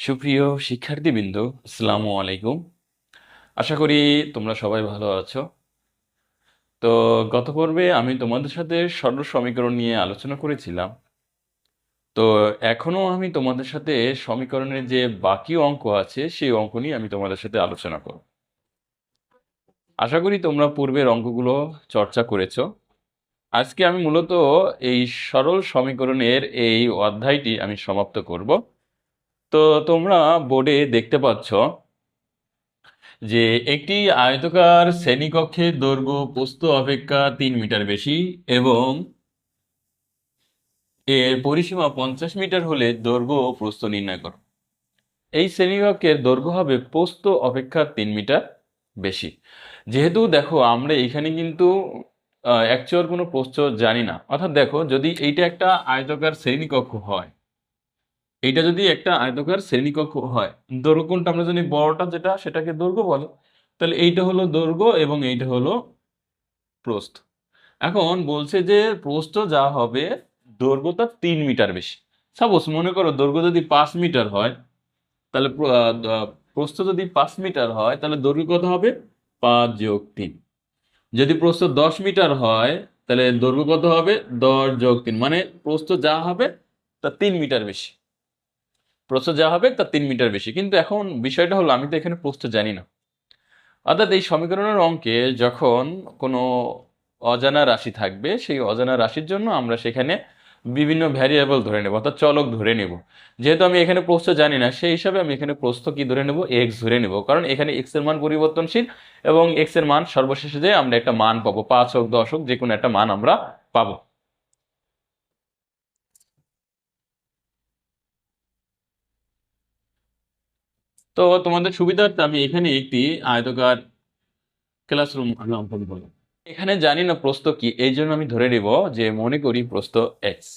সুপ্রিয় শিক্ষার্থীবৃন্দ, আসসালামু আলাইকুম। আশা করি তোমরা সবাই ভালো আছো। তো গত পর্বে আমি তোমাদের সাথে সরল সমীকরণ নিয়ে আলোচনা করেছিলাম। তো এখনও আমি তোমাদের সাথে সমীকরণের যে বাকি অঙ্ক আছে, সেই অঙ্ক নিয়ে আমি তোমাদের সাথে আলোচনা করব। আশা করি তোমরা পূর্বের অঙ্কগুলো চর্চা করেছ। আজকে আমি মূলত এই সরল সমীকরণের এই অধ্যায়টি আমি সমাপ্ত করব। তো তোমরা বোর্ডে দেখতে পাচ্ছ যে একটি আয়তকার শ্রেণীকক্ষের দৈর্ঘ্য প্রস্থ অপেক্ষা তিন মিটার বেশি এবং এর পরিসীমা পঞ্চাশ মিটার হলে দৈর্ঘ্য ও প্রস্থ নির্ণয় করো। এই শ্রেণীকক্ষের দৈর্ঘ্য হবে প্রস্থ অপেক্ষা তিন মিটার বেশি। যেহেতু দেখো আমরা এখানে কিন্তু অ্যাকচুয়াল কোনো প্রস্থ জানি না। অর্থাৎ দেখো যদি এইটা একটা আয়তকার শ্রেণীকক্ষ হয় এইটা যদি একটা আয়তকার শ্রেণীকক্ষ হয়, দৈর্ঘ্য কোনটা? আমরা জানি বড়টা যেটা, সেটাকে দৈর্ঘ্য বলে, তাহলে এইটা হলো দৈর্ঘ্য এবং এইটা হলো প্রস্থ। এখন বলছে যে প্রস্থ যা হবে দৈর্ঘ্য তার তিন মিটার বেশি। সাপোজ মনে করো দৈর্ঘ্য যদি পাঁচ মিটার হয়, তাহলে প্রস্থ যদি পাঁচ মিটার হয়, তাহলে দৈর্ঘ্য কত হবে? পাঁচ যোগ তিন। যদি প্রস্থ দশ মিটার হয়, তাহলে দৈর্ঘ্য কত হবে? দশ যোগ তিন। মানে প্রস্থ যা হবে, তা তিন মিটার বেশি। প্রস্থ যা হবে তার তিন মিটার বেশি। কিন্তু এখন বিষয়টা হলো, আমি তো এখানে প্রস্থ জানি না। অর্থাৎ এই সমীকরণের অঙ্কে যখন কোনো অজানা রাশি থাকবে, সেই অজানা রাশির জন্য আমরা সেখানে বিভিন্ন ভ্যারিয়েবল ধরে নেব, অর্থাৎ চলক ধরে নেব। যেহেতু আমি এখানে প্রস্থ জানি না, সেই হিসাবে আমি এখানে প্রস্থ কি ধরে নেব? এক্স ধরে নেব। কারণ এখানে এক্সের মান পরিবর্তনশীল এবং এক্সের মান সর্বশেষে যে আমরা একটা মান পাবো, পাঁচ হোক, দশ হোক যে কোনো একটা মান আমরা পাবো। তো তোমাদের সুবিধার্থে আমি এখানে একটি আয়তকার ক্লাসরুম আমি অঙ্কন করলাম এখানে জানি না প্রস্থ কি, এই জন্য আমি ধরে নেব যে মনে করি প্রস্থ এক্স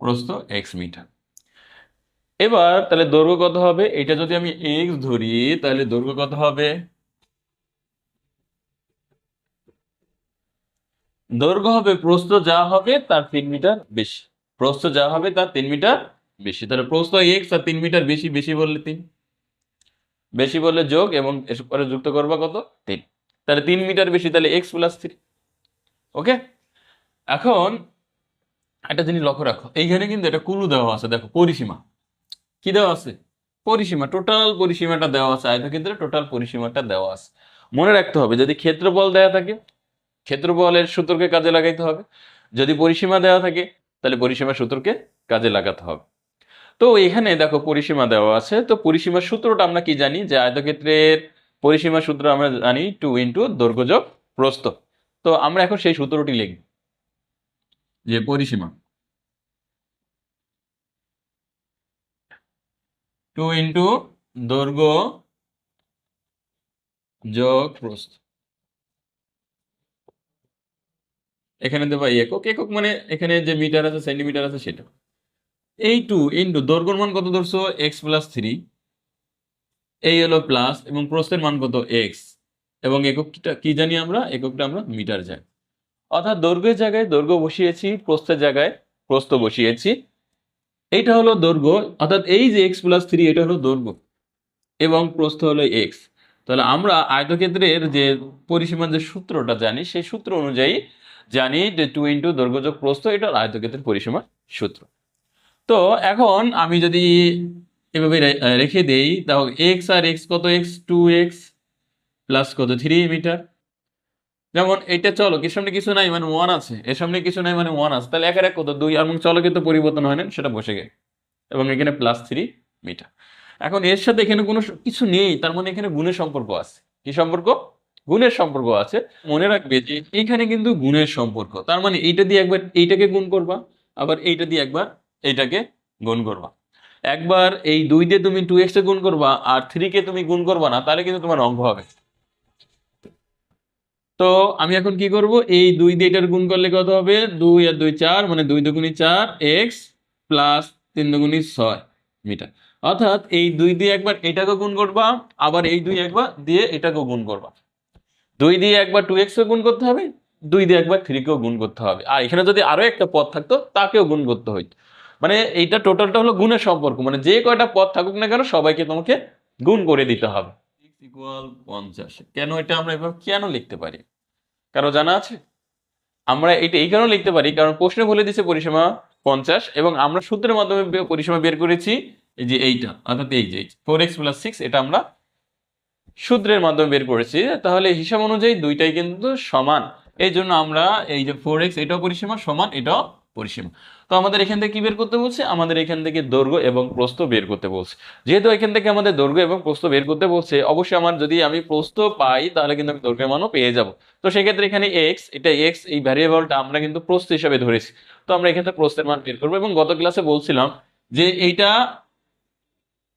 প্রস্থ এক্স মিটার। এবার তাহলে দৈর্ঘ্য কত হবে? এটা যদি আমি এক্স ধরি, তাহলে দৈর্ঘ্য কত হবে? দৈর্ঘ্য হবে প্রস্থ যা হবে তার তিন মিটার বেশি। প্রস্থ যা হবে তার তিন মিটার বেশি। তাহলে প্রস্থ এক্স আর তিন মিটার বেশি বেশি বললে তিন। বেশি বললে যোগ এবং এসব পরে যুক্ত করবা কত? তিন। তাহলে তিন মিটার বেশি, তাহলে এক্স প্লাস থ্রি ওকে এখন একটা জিনিস লক্ষ্য রাখো। এইখানে কিন্তু একটা কুলু দেওয়া আছে। দেখো, পরিসীমা। কি দেওয়া আছে? পরিসীমা টোটাল পরিসীমাটা দেওয়া আছে, আয়তক্ষেত্রে টোটাল পরিসীমাটা দেওয়া আছে। মনে রাখতে হবে, যদি ক্ষেত্রফল দেওয়া থাকে, ক্ষেত্রফলের সূত্রকে কাজে লাগাইতে হবে। যদি পরিসীমা দেওয়া থাকে, তাহলে পরিসীমা সূত্রকে কাজে লাগাতে হবে। তো এখানে দেখো পরিসীমা দেওয়া আছে, তো পরিসীমার সূত্রটা আমরা কি জানি? যে আয়তক্ষেত্রের পরিসীমা সূত্র আমরা জানি টু ইন্টু দৈর্ঘ্য যোগ প্রস্থ। তো আমরা এখন সেই সূত্রটি লিখব, যে পরিসীমা। টু ইন্টু দৈর্ঘ্য যোগ প্রস্থ। এখানে দেবা একক। একক মানে এখানে যে মিটার আছে, সেন্টিমিটার আছে, সেটা। এই টু ইন্টু দৈর্ঘ্যর মান কত ধরছো? এক্স প্লাস থ্রি এই হলো প্লাস এবং প্রস্থের মান কত? এক্স এবং এককটা কি জানি আমরা? এককটা আমরা মিটার জানি। অর্থাৎ দৈর্ঘ্যের জায়গায় দৈর্ঘ্য বসিয়েছি, প্রস্থের জায়গায় প্রস্থ বসিয়েছি। এইটা হলো দৈর্ঘ্য, অর্থাৎ এই যে এক্স প্লাস থ্রি এটা হলো দৈর্ঘ্য এবং প্রস্থ হলো এক্স তাহলে আমরা আয়তক্ষেত্রের যে পরিসীমার যে সূত্রটা জানি, সেই সূত্র অনুযায়ী জানি যে টু ইন্টু দৈর্ঘ্যযোগ প্রস্থ এটা আয়তক্ষেত্রের পরিসীমার সূত্র। তো এখন আমি যদি এভাবে রেখে দেই, তাহলে এক্স আর এক্স কত এক্স টু এক্স প্লাস কত থ্রি মিটার যেমন এটা চলো এর সামনে কিছু নাই মানে ওয়ান আছে। এর সামনে কিছু নাই মানে ওয়ান আছে। তাহলে একের এক কত? দুই এবং চলকে তো পরিবর্তন হয় না, সেটা বসে গেল। এবং এখানে প্লাস থ্রি মিটার এখন এর সাথে এখানে কোনো কিছু নেই, তার মানে এখানে গুণের সম্পর্ক আছে। কি সম্পর্ক? গুণের সম্পর্ক আছে। মনে রাখবে যে এখানে কিন্তু গুণের সম্পর্ক। তার মানে এইটা দিয়ে একবার এইটাকে গুণ করবা, আবার এইটা দিয়ে একবার এইটাকে গুণ করবা। একবার এই দুই দিয়ে তুমি টু এক্স গুণ করবা, আর থ্রি কে তুমি গুণ করবা না, তাহলে কিন্তু তোমার অঙ্ক হবে। তো আমি এখন কি করব? এই দুই দিয়ে এটার গুণ করলে কত হবে? দুই আর দুই চার মানে দুই দুগুণি চার এক্স প্লাস তিন দুগুণি ছয় মিটার। অর্থাৎ এই দুই দিয়ে একবার এটাকে গুণ করবা, আবার এই দুই একবার দিয়ে এটাকেও গুণ করবা। দুই দিয়ে একবার টু এক্স গুণ করতে হবে, দুই দিয়ে একবার থ্রি কেও গুণ করতে হবে। আর এখানে যদি আরও একটা পথ থাকতো, তাকেও গুণ করতে হইতো। মানে এইটা টোটালটা হলো গুণের সম্পর্ক মানে যে কয়টা পথ থাকুক না কেন, সবাইকে তোমাকে গুণ করে দিতে হবে। ইকুয়াল পঞ্চাশ। কেন এটা আমরা এভাবে কেন লিখতে পারি? কারও জানা আছে? আমরা এটা এই কারণে লিখতে পারি, কারণ প্রশ্নে বলে দিছে পরিসীমা পঞ্চাশ, এবং আমরা সূত্রের মাধ্যমে পরিসীমা বের করেছি এই যে এইটা, অর্থাৎ এই যে ফোর এক্স প্লাস সিক্স এটা আমরা সূত্রের মাধ্যমে বের করেছি। তাহলে হিসাব অনুযায়ী দুইটাই কিন্তু সমান। এই জন্য আমরা এই যে ফোর এক্স এটাও পরিসীমা, সমান, এটাও পরিসীমা। তো আমাদের এখান থেকে কি বের করতে বলছে? আমাদের এখান থেকে দৈর্ঘ্য এবং প্রস্থ বের করতে বলছে। যেহেতু এখান থেকে আমাদের দৈর্ঘ্য এবং প্রস্থ বের করতে বলছে, অবশ্যই আমার যদি আমি প্রস্থ পাই, তাহলে কিন্তু আমি দৈর্ঘ্যের মানও পেয়ে যাব। তো সেক্ষেত্রে এখানে এক্স এটা এক্স এই ভ্যারিয়েবলটা আমরা কিন্তু প্রস্থ হিসাবে ধরেছি। তো আমরা এখান থেকে প্রস্থের মান বের করব এবং গত ক্লাসে বলছিলাম যে এইটা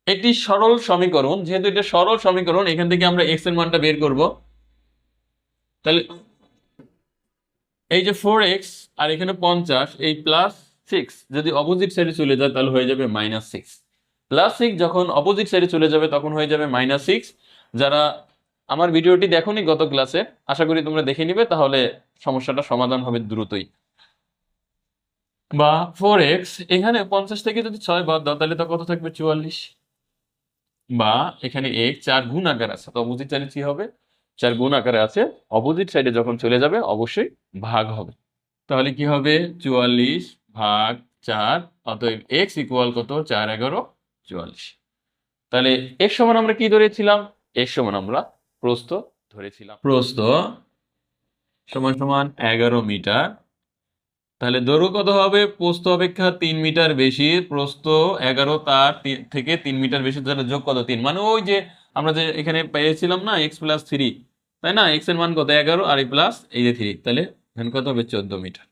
একটি সরল সমীকরণ। যেহেতু এটা সরল সমীকরণ, এখান থেকে আমরা এক্সের মানটা বের করব। তাহলে এই যে ফোর এক্স আর এখানে পঞ্চাশ, এই প্লাস সিক্স যদি অপোজিট সাইডে চলে যায় তাহলে হয়ে যাবে মাইনাস সিক্স প্লাস সিক্স যখন অপোজিট সাইডে চলে যাবে, তখন হয়ে যাবে মাইনাস সিক্স যারা আমার ভিডিওটি দেখোনি গত ক্লাসে আশা করি তোমরা দেখে নিবে, তাহলে সমস্যাটা সমাধান হবে দ্রুতই। বা ফোর এক্স এখানে পঞ্চাশ থেকে যদি ছয় বাদ দাও, তাহলে তো কত থাকবে? চুয়াল্লিশ। বা এখানে এক চার গুণ আকার আছে, তো অপোজিট সাইডে কি হবে? চার গুণ আকারে আছে। অপোজিট সাইডে যখন চলে যাবে, অবশ্যই ভাগ হবে। তাহলে কি হবে? চুয়াল্লিশ ভাগ চার, অতএব এক্স ইকুয়াল কত? চার, এগারো, চুয়াল্লিশ। তাহলে এক্স সমান আমরা কি ধরেছিলাম? এক্স সমান আমরা প্রস্থ ধরেছিলাম। প্রস্থ সমান সমান এগারো মিটার। তাহলে দৈর্ঘ্য কত হবে? প্রস্থ অপেক্ষা তিন মিটার বেশি। প্রস্থ এগারো তার থেকে তিন মিটার বেশি, তাহলে যোগ কত? তিন। মানে ওই যে আমরা যে এখানে পেয়েছিলাম না এক্স প্লাস থ্রি তাই না? এক্সের মান কত? এগারো, আর এই প্লাস এই যে থ্রি তাহলে কত হবে? চোদ্দ মিটার।